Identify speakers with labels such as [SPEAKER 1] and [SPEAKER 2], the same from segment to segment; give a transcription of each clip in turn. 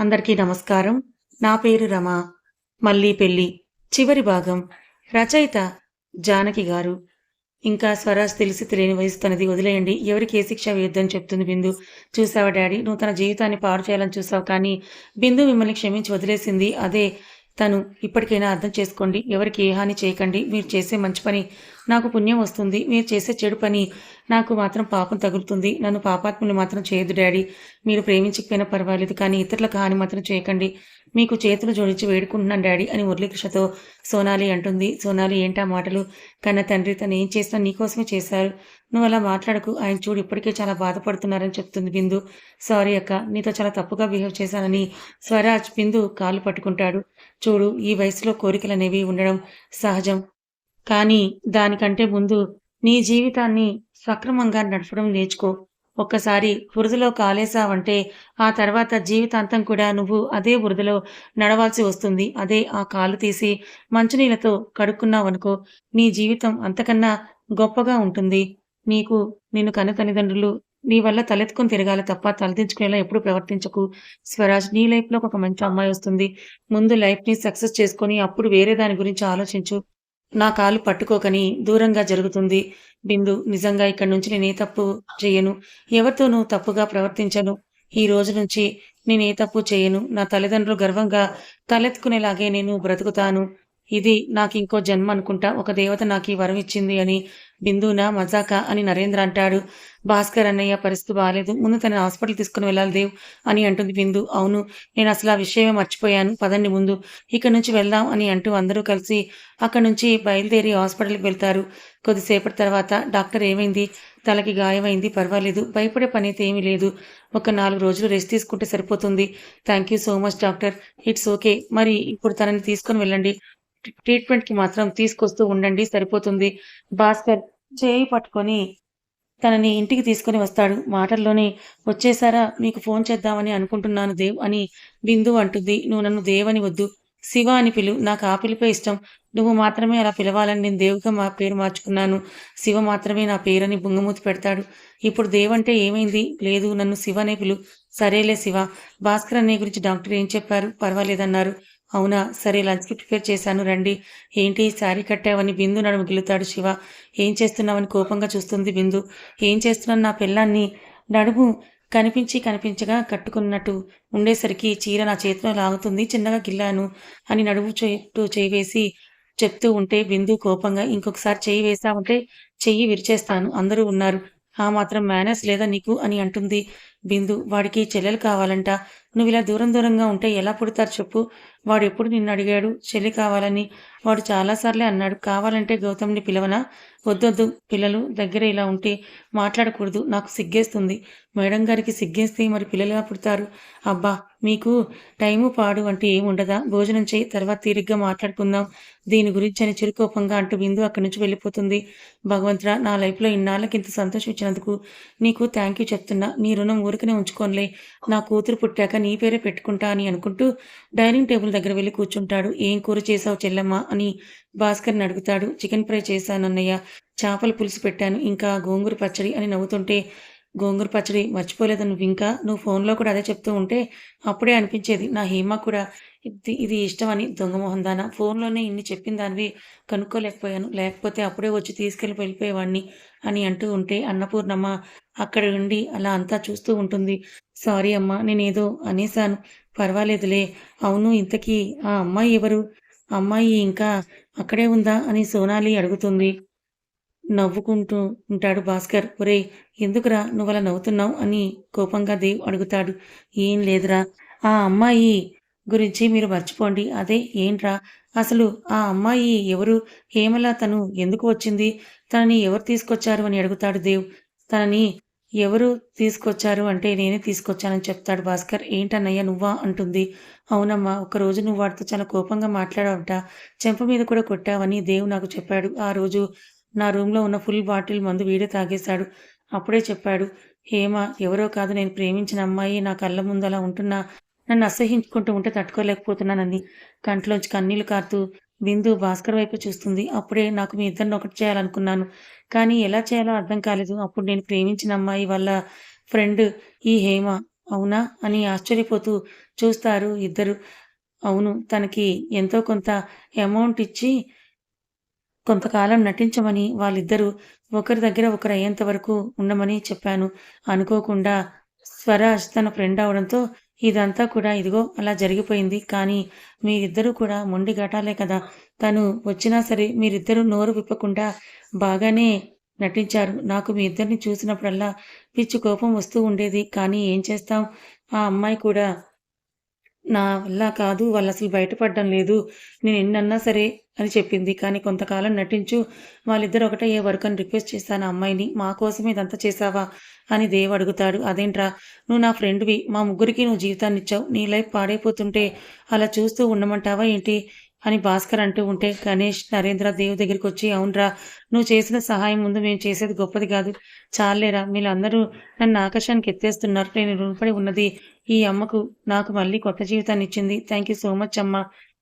[SPEAKER 1] అందరికీ నమస్కారం. నా పేరు రమ. మళ్ళీ పెళ్ళి. చివరి భాగం. రచయిత జానకి గారు. ఇంకా స్వరాజ్ తెలిసి తెలియని వయసు తనది. వదిలేయండి. ఎవరికి ఏ శిక్ష వేయొద్దని చెప్తుంది బిందు. చూసావా డాడీ? నువ్వు తన జీవితాన్ని పాడు చేయాలని చూసావు కానీ బిందు మిమ్మల్ని క్షమించి వదిలేసింది. అదే తను. ఇప్పటికైనా అర్థం చేసుకోండి. ఎవరికి ఏ హాని చేయకండి. మీరు చేసే మంచి పని నాకు పుణ్యం వస్తుంది. మీరు చేసే చెడు పని నాకు మాత్రం పాపం తగులుతుంది. నన్ను పాపాత్ములు మాత్రం చేయదు డాడీ. మీరు ప్రేమించకపోయినా పర్వాలేదు కానీ ఇతరులకు హాని మాత్రం చేయకండి. మీకు చేతులు జోడించి వేడుకుంటున్నాను డాడీ అని మురళీకృష్ణతో సోనాలి అంటుంది. సోనాలి ఏంటా మాటలు? కన్న తండ్రి తను ఏం చేసినా నీకోసమే చేశారు. నువ్వు అలా మాట్లాడకు. ఆయన చూడు ఇప్పటికే చాలా బాధపడుతున్నారని చెప్తుంది బిందు. సారీ అక్క నీతో చాలా తప్పుగా బిహేవ్ చేశానని స్వరాజ్ బిందు కాలు పట్టుకుంటాడు. చూడు ఈ వయసులో కోరికలు అనేవి ఉండడం సహజం. కానీ దానికంటే ముందు నీ జీవితాన్ని సక్రమంగా నడపడం నేర్చుకో. ఒక్కసారి బురదలో కాలేశావంటే ఆ తర్వాత జీవితాంతం కూడా నువ్వు అదే బురదలో నడవాల్సి వస్తుంది. అదే ఆ కాలు తీసి మంచినీళ్ళతో కడుక్కున్నావనుకో నీ జీవితం అంతకన్నా గొప్పగా ఉంటుంది. నీకు నిన్ను కన్న తల్లిదండ్రులు నీ వల్ల తలెత్తుకొని తిరగాలి తప్ప తలదించుకునేలా ఎప్పుడు ప్రవర్తించకు. స్వరాజ్ నీ లైఫ్లో ఒక మంచి అమ్మాయి వస్తుంది. ముందు లైఫ్ని సక్సెస్ చేసుకొని అప్పుడు వేరే దాని గురించి ఆలోచించు. నా కాలు పట్టుకోకని దూరంగా జరుగుతుంది. బిందు నిజంగా ఇక్కడి నుంచి నేనే తప్పు చేయను. ఎవరితోనూ తప్పుగా ప్రవర్తించను. ఈ రోజు నుంచి నేనే తప్పు చేయను. నా తల్లిదండ్రులు గర్వంగా తలెత్తుకునేలాగే నేను బ్రతుకుతాను. ఇది నాకు ఇంకో జన్మ అనుకుంటా ఒక దేవత నాకు ఈ వరం ఇచ్చింది అని బిందునా మజాకా అని నరేంద్ర అంటాడు. భాస్కర్ అన్నయ్య పరిస్థితి బాగాలేదు ముందు తన హాస్పిటల్ తీసుకుని వెళ్ళాలి దేవ్ అని అంటుంది బిందు. అవును నేను అసలు ఆ విషయమే మర్చిపోయాను. పదండి ముందు. ఇక్కడ నుంచి వెళ్దాం అని అంటూ అందరూ కలిసి అక్కడ నుంచి బయలుదేరి హాస్పిటల్కి వెళ్తారు. కొద్దిసేపటి తర్వాత డాక్టర్ ఏమైంది? తలకి గాయమైంది. పర్వాలేదు. భయపడే పని అయితే ఏమీ లేదు. ఒక నాలుగు రోజులు రెస్ట్ తీసుకుంటే సరిపోతుంది. Thank you so much doctor. It's okay. మరి ఇప్పుడు తనని తీసుకొని వెళ్ళండి. ట్రీట్మెంట్కి మాత్రం తీసుకొస్తూ ఉండండి సరిపోతుంది. భాస్కర్ చేయి పట్టుకొని తనని ఇంటికి తీసుకొని వస్తాడు. మాటల్లోనే వచ్చేసారా? మీకు ఫోన్ చేద్దామని అనుకుంటున్నాను దేవ్ అని బిందు అంటుంది. నువ్వు నన్ను దేవ్ అని వద్దు. శివ అని పిలు. నాకు ఆ పిలిపే ఇష్టం. నువ్వు మాత్రమే అలా పిలవాలని నేను దేవుగా మా పేరు మార్చుకున్నాను. శివ మాత్రమే నా పేరని బుంగమూతి పెడతాడు. ఇప్పుడు దేవ్ అంటే ఏమైంది? లేదు నన్ను శివ అనే పిలు. సరేలే శివ. భాస్కర్ అనే గురించి డాక్టర్ ఏం చెప్పారు? పర్వాలేదన్నారు. అవునా? సరే లంచ్కి ప్రిపేర్ చేశాను. రండి. ఏంటి? శారీ కట్టావని బిందు నడుము గిలుతాడు శివ. ఏం చేస్తున్నావని కోపంగా చూస్తుంది బిందు. ఏం చేస్తున్నాను నా పిల్లాన్ని నడుము కనిపించి కనిపించగా కట్టుకున్నట్టు ఉండేసరికి చీర నా చేతిలో లాగుతుంది. చిన్నగా గిల్లాను అని నడుము చేటు చేయి వేసి చెప్తూ ఉంటే బిందు కోపంగా ఇంకొకసారి చెయ్యి వేసామంటే చెయ్యి విరిచేస్తాను. అందరూ ఉన్నారు. ఆ మాత్రం మేనర్స్ లేదా నీకు? అని అంటుంది బిందు. వాడికి చెల్లెలు కావాలంట. నువ్వు ఇలా దూరం దూరంగా ఉంటే ఎలా పుడతారు చెప్పు. వాడు ఎప్పుడు నిన్ను అడిగాడు? చెల్లి కావాలని. వాడు చాలాసార్లే అన్నాడు. కావాలంటే గౌతమ్ని పిలవనా? వద్దొద్దు. పిల్లలు దగ్గర ఇలా ఉంటే మాట్లాడకూడదు. నాకు సిగ్గేస్తుంది. మేడం గారికి సిగ్గేస్తే మరి పిల్లలుగా పుడతారు. అబ్బా మీకు టైము పాడు అంటే ఏముండదా భోజనం చేయి. తర్వాత తీరిగ్గా మాట్లాడుకుందాం. దీని గురించి అని చిరుకోపంగా అంటూ బిందు అక్కడి నుంచి వెళ్ళిపోతుంది. భగవంతురా నా లైఫ్లో ఇన్నాళ్ళకి ఇంత సంతోషం ఇచ్చినందుకు నీకు థ్యాంక్ యూ చెప్తున్నా. నీ రుణం ఊరికనే ఉంచుకోనిలే. నా కూతురు పుట్టాక నీ పేరే పెట్టుకుంటా అని అనుకుంటూ డైనింగ్ టేబుల్ దగ్గర వెళ్ళి కూర్చుంటాడు. ఏం కూర చేసావు చెల్లమ్మ? అని భాస్కర్ని అడుగుతాడు చికెన్ ఫ్రై చేశానన్నయ్య. చేపల పులుసు పెట్టాను. ఇంకా గోంగూర పచ్చడి అని నవ్వుతుంటే గోంగూర పచ్చడి మర్చిపోలేదు నువ్వు ఇంకా. నువ్వు ఫోన్లో కూడా అదే చెప్తూ ఉంటే అప్పుడే అనిపించేది. నా హేమ కూడా ఇది ఇది ఇష్టమని దొంగమోహన్ దాన. ఫోన్లోనే ఇన్ని చెప్పిన దానివి కనుక్కోలేకపోయాను. లేకపోతే అప్పుడే వచ్చి తీసుకెళ్ళి వెళ్ళిపోయేవాడిని అని అంటూ ఉంటే అన్నపూర్ణమ్మ అక్కడ ఉండి అలా అంతా చూస్తూ ఉంటుంది. సారీ అమ్మా నేనేదో అనేశాను. పర్వాలేదులే. అవును ఇంతకీ ఆ అమ్మాయి ఎవరు? అమ్మాయి ఇంకా అక్కడే ఉందా అని సోనాలి అడుగుతుంది. నవ్వుకుంటూ ఉంటాడు భాస్కర్. ఒరే ఎందుకురా నువ్వలా నవ్వుతున్నావు అని కోపంగా దేవ్ అడుగుతాడు. ఏం లేదురా. ఆ అమ్మాయి గురించి మీరు మర్చిపోండి. అదే ఏంట్రా? అసలు ఆ అమ్మాయి ఎవరు? హేమలా తను ఎందుకు వచ్చింది? తనని ఎవరు తీసుకొచ్చారు అని అడుగుతాడు దేవ్. తనని ఎవరు తీసుకొచ్చారు అంటే నేనే తీసుకొచ్చానని చెప్తాడు భాస్కర్. ఏంటన్నయ్య నువ్వా అంటుంది. అవునమ్మా ఒకరోజు నువ్వు వాడితో చాలా కోపంగా మాట్లాడావంట. చెంప మీద కూడా కొట్టావని దేవు నాకు చెప్పాడు. ఆ రోజు నా రూమ్లో ఉన్న ఫుల్ బాటిల్ మందు వీడే తాగేశాడు. అప్పుడే చెప్పాడు హేమ ఎవరో కాదు నేను ప్రేమించిన అమ్మాయి. నా కళ్ళ ముందు అలా ఉంటున్నా. నన్ను అసహించుకుంటూ ఉంటే తట్టుకోలేకపోతున్నానని. కంట్లోంచి కన్నీళ్ళు కారుతూ బిందు భాస్కర్ వైపు చూస్తుంది. అప్పుడే నాకు మీ ఇద్దరిని ఒకటి చేయాలనుకున్నాను. కానీ ఎలా చేయాలో అర్థం కాలేదు. అప్పుడు నేను ప్రేమించిన అమ్మాయి వాళ్ళ ఫ్రెండ్ ఈ హేమ. అవునా? అని ఆశ్చర్యపోతూ చూస్తారు ఇద్దరు. అవును తనకి ఎంతో కొంత అమౌంట్ ఇచ్చి కొంతకాలం నటించమని వాళ్ళిద్దరూ ఒకరి దగ్గర ఒకరు అయ్యేంత వరకు ఉండమని చెప్పాను. అనుకోకుండా స్వరాజ్ తన ఫ్రెండ్ అవడంతో ఇదంతా కూడా ఇదిగో అలా జరిగిపోయింది. కానీ మీరిద్దరూ కూడా మొండి ఘటాలే కదా. తను వచ్చినా సరే మీరిద్దరూ నోరు విప్పకుండా బాగానే నటించారు. నాకు మీ ఇద్దరిని చూసినప్పుడల్లా పిచ్చి కోపం వస్తూ ఉండేది. కానీ ఏం చేస్తాం? ఆ అమ్మాయి కూడా నా వల్ల కాదు. వాళ్ళు అసలు బయటపడడం లేదు. నేను ఎన్నన్నా సరే అని చెప్పింది. కానీ కొంతకాలం నటించు వాళ్ళిద్దరు ఒకటయ్యే వరకు అని రిక్వెస్ట్ చేశాను అమ్మాయిని. మా కోసం ఇదంతా చేశావా అని దేవ్ అడుగుతాడు. అదేంట్రా నువ్వు నా ఫ్రెండ్వి. మా ముగ్గురికి నువ్వు జీవితాన్ని ఇచ్చావు. నీ లైఫ్ పాడైపోతుంటే అలా చూస్తూ ఉండమంటావా ఏంటి అని భాస్కర్ అంటూ ఉంటే గణేష్ నరేంద్ర దేవ్ దగ్గరికి వచ్చి అవునరా నువ్వు చేసిన సహాయం ముందు మేము చేసేది గొప్పది కాదు. చాలేరా మీరందరూ నన్ను ఆకాశానికి ఎత్తేస్తున్నారు. నేను రుణపడి ఉన్నది ఈ అమ్మకు నాకు మళ్ళీ కొత్త జీవితాన్ని ఇచ్చింది. థ్యాంక్ యూ సో మచ్ అమ్మ.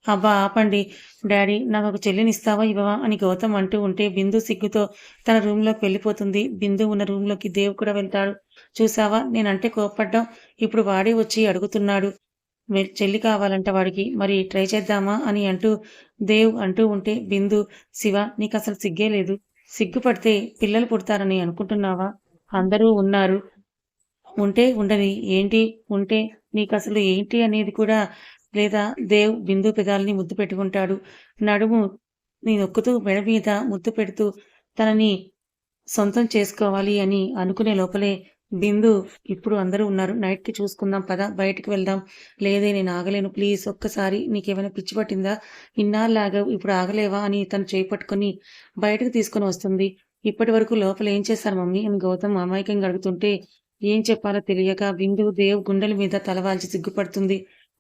[SPEAKER 1] అబ్బా ఆపండి. డాడీ నాకు ఒక చెల్లిని ఇస్తావా ఇవ్వవా అని గౌతమ్ అంటూ ఉంటే బిందు సిగ్గుతో తన రూమ్లోకి వెళ్ళిపోతుంది. బిందు ఉన్న రూమ్లోకి దేవ్ కూడా వెళ్తాడు. చూసావా? నేనంటే కోపడ్డం ఇప్పుడు వాడే వచ్చి అడుగుతున్నాడు. చెల్లి కావాలంట వాడికి. మరి ట్రై చేద్దామా? అని అంటూ దేవ్ అంటూ ఉంటే బిందు శివ నీకు అసలు సిగ్గే లేదు. సిగ్గుపడితే పిల్లలు పుడతారని అనుకుంటున్నావా? అందరూ ఉన్నారు. ఉంటే ఉండని ఏంటి? ఉంటే నీకు అసలు ఏంటి? అనేది కూడా లేదా దేవ్ బిందు పెదాలని ముద్దు పెట్టుకుంటాడు. నడుము నీ నొక్కుతూ మెడ మీద ముద్దు పెడుతూ తనని సొంతం చేసుకోవాలి అని అనుకునే లోపలే బిందు ఇప్పుడు అందరూ ఉన్నారు. నైట్కి చూసుకుందాం పద బయటికి వెళ్దాం. లేదే నేను ఆగలేను. ప్లీజ్ ఒక్కసారి నీకేమైనా పిచ్చి పట్టిందా? ఇన్నాళ్ళలాగా ఇప్పుడు ఆగలేవా అని తను చేపట్టుకుని బయటకు తీసుకొని వస్తుంది. ఇప్పటి వరకు లోపల ఏం చేశారు మమ్మీ అని గౌతమ్ అమాయకంగా అడుగుతుంటే ఏం చెప్పాలో తెలియక బిందు దేవ్ గుండెల మీద తలవాల్చి సిగ్గుపడుతుంది.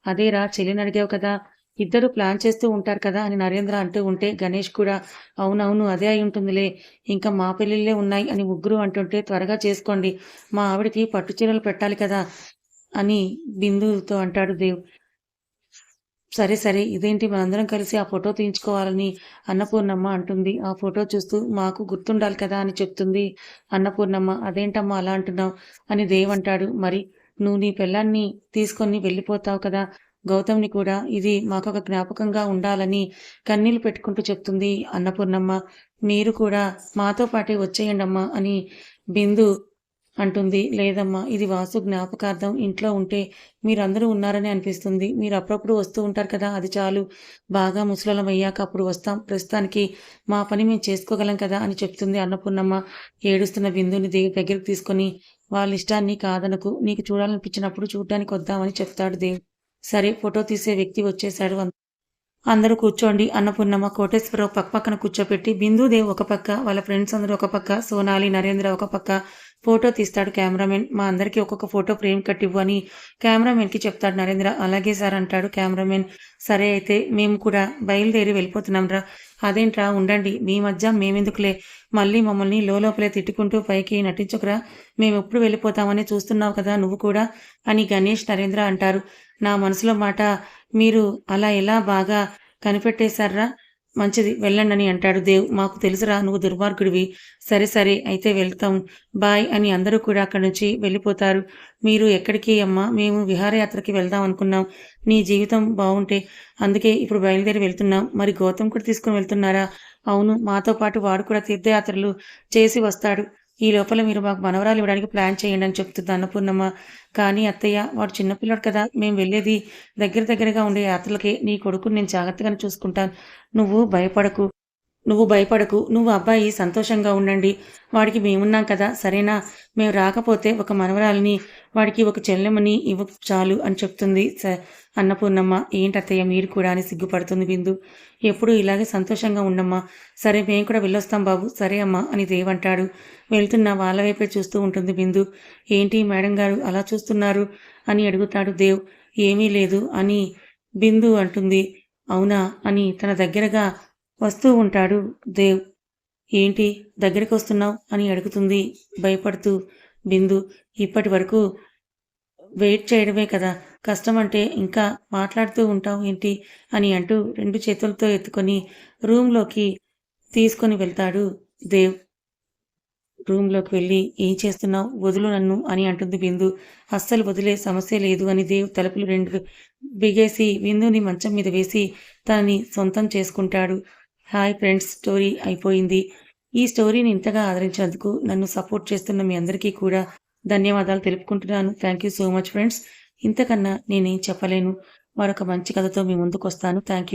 [SPEAKER 1] అదేరా చెల్లిని అడిగావు కదా. ఇద్దరు ప్లాన్ చేస్తూ ఉంటారు కదా అని నరేంద్ర అంటూ ఉంటే గణేష్ కూడా అవునవును అదే అయి ఉంటుందిలే. ఇంకా మా పెళ్ళిళ్ళే ఉన్నాయి అని ముగ్గురు అంటుంటే త్వరగా చేసుకోండి. మా ఆవిడకి పట్టు చీరలు పెట్టాలి కదా అని బిందుతో అంటాడు దేవ్. సరే సరే ఇదేంటి? మనందరం కలిసి ఆ ఫోటో తీయించుకోవాలని అన్నపూర్ణమ్మ అంటుంది. ఆ ఫోటో చూస్తూ మాకు గుర్తుండాలి కదా అని చెప్తుంది అన్నపూర్ణమ్మ. అదేంటమ్మా అలా అంటున్నావు? అని దేవ్ అంటాడు. మరి నువ్వు నీ పిల్లాన్ని తీసుకొని వెళ్ళిపోతావు కదా. గౌతమ్ని కూడా ఇది మాకొక జ్ఞాపకంగా ఉండాలని కన్నీళ్ళు పెట్టుకుంటూ చెప్తుంది అన్నపూర్ణమ్మ. మీరు కూడా మాతో పాటే వచ్చేయండమ్మా అని బిందు అంటుంది. లేదమ్మా ఇది వాసు జ్ఞాపకార్థం. ఇంట్లో ఉంటే మీరందరూ ఉన్నారని అనిపిస్తుంది. మీరు అప్పుడప్పుడు వస్తూ ఉంటారు కదా అది చాలు. బాగా ముసలం అయ్యాక అప్పుడు వస్తాం. ప్రస్తుతానికి మా పని మేము చేసుకోగలం కదా అని చెప్తుంది అన్నపూర్ణమ్మ. ఏడుస్తున్న బిందుని దగ్గరికి తీసుకొని వాళ్ళ ఇష్టాన్ని కాదనకు. నీకు చూడాలనిపించినప్పుడు చూడడానికి వద్దామని చెప్తాడు దేవ్ సరే ఫోటో తీసే వ్యక్తి వచ్చేశాడు అందరూ కూర్చోండి. అన్నపూర్ణమ్మ కోటేశ్వరరావు పక్క పక్కన కూర్చోపెట్టి బిందుదేవ్ ఒక పక్క వాళ్ళ ఫ్రెండ్స్ అందరూ ఒక పక్క సోనాలి నరేంద్ర ఒక పక్క ఫోటో తీస్తాడు కెమెరామెన్. మా అందరికీ ఒక్కొక్క ఫోటో ఫ్రేమ్ కట్టివ్వు అని కెమెరామెన్కి చెప్తాడు నరేంద్ర. అలాగే సార్ అంటాడు కెమెరామెన్ సరే అయితే మేము కూడా బయలుదేరి వెళ్ళిపోతున్నాం రా. అదేంట్రా ఉండండి. మీ మధ్య మేమెందుకులే. మళ్ళీ మమ్మల్ని లోపలే తిట్టుకుంటూ పైకి నటించకురా. మేము ఎప్పుడు వెళ్ళిపోతామని చూస్తున్నావు కదా నువ్వు కూడా అని గణేష్ నరేంద్ర అంటారు. నా మనసులో మాట మీరు అలా ఎలా బాగా కనిపెట్టేశారా? మంచిది వెళ్ళండి అని అంటాడు దేవ్. మాకు తెలుసురా నువ్వు దుర్మార్గుడివి. సరే సరే అయితే వెళ్తాం. బాయ్ అని అందరూ కూడా అక్కడి నుంచి వెళ్ళిపోతారు. మీరు ఎక్కడికి అమ్మా? మేము విహారయాత్రకి వెళ్దాం అనుకున్నాం. నీ జీవితం బాగుంటే. అందుకే ఇప్పుడు బయలుదేరి వెళ్తున్నాం. మరి గౌతమ్ కూడా తీసుకుని వెళ్తున్నారా? అవును మాతో పాటు వాడు కూడా తీర్థయాత్రలు చేసి వస్తాడు. ఈ లోపల మీరు మాకు మనవరాలు ఇవ్వడానికి ప్లాన్ చేయండి అని చెప్తుంది అన్నపూర్ణమ్మ. కానీ అత్తయ్య వాడు చిన్నపిల్లడు కదా మేము వెళ్ళేది దగ్గర దగ్గరగా ఉండే యాత్రలకే నీ కొడుకుని నేను జాగ్రత్తగానే చూసుకుంటాను. నువ్వు భయపడకు. నువ్వు భయపడకు నువ్వు అబ్బాయి సంతోషంగా ఉండండి. వాడికి మేమున్నాం కదా సరేనా? మేము రాకపోతే ఒక మనవరాలిని వాడికి ఒక చెల్లెమని ఇవ్వ చాలు అని చెప్తుంది స- అన్నపూర్ణమ్మ. ఏంటత్తయ్య మీరు కూడా అని సిగ్గుపడుతుంది బిందు ఎప్పుడు ఇలాగే సంతోషంగా ఉండమ్మా. సరే మేము కూడా వెళ్ళొస్తాం బాబు. సరే అమ్మా అని దేవంటాడు వెళ్తున్న వాళ్ళ వైపే చూస్తూ ఉంటుంది బిందు ఏంటి మేడం గారు అలా చూస్తున్నారు అని అడుగుతాడు దేవ్. ఏమీ లేదు అని బిందు అంటుంది. అవునా అని తన దగ్గరగా వస్తూ ఉంటాడు దేవ్. ఏంటి? దగ్గరికి వస్తున్నావు? అని అడుగుతుంది భయపడుతూ బిందు. ఇప్పటి వరకు వెయిట్ చేయడమే కదా. కష్టం అంటే ఇంకా మాట్లాడుతూ ఉంటావు ఏంటి? అని అంటూ రెండు చేతులతో ఎత్తుకొని రూమ్లోకి తీసుకొని వెళ్తాడు దేవ్. రూమ్లోకి వెళ్ళి ఏం చేస్తున్నావు? వదులు నన్ను అని అంటుంది బిందు. అస్సలు వదిలే సమస్య లేదు అని దేవ్ తలుపులు రెండు బిగేసి బిందుని మంచం మీద వేసి తనని సొంతం చేసుకుంటాడు. హాయ్ ఫ్రెండ్స్ స్టోరీ అయిపోయింది. ఈ స్టోరీని ఇంతగా ఆదరించినందుకు నన్ను సపోర్ట్ చేస్తున్న మీ అందరికీ కూడా ధన్యవాదాలు తెలుపుకుంటున్నాను. Thank you so much friends ఇంతకన్నా నేనేం చెప్పలేను. మరొక మంచి కథతో మీ ముందుకు వస్తాను థ్యాంక్ యూ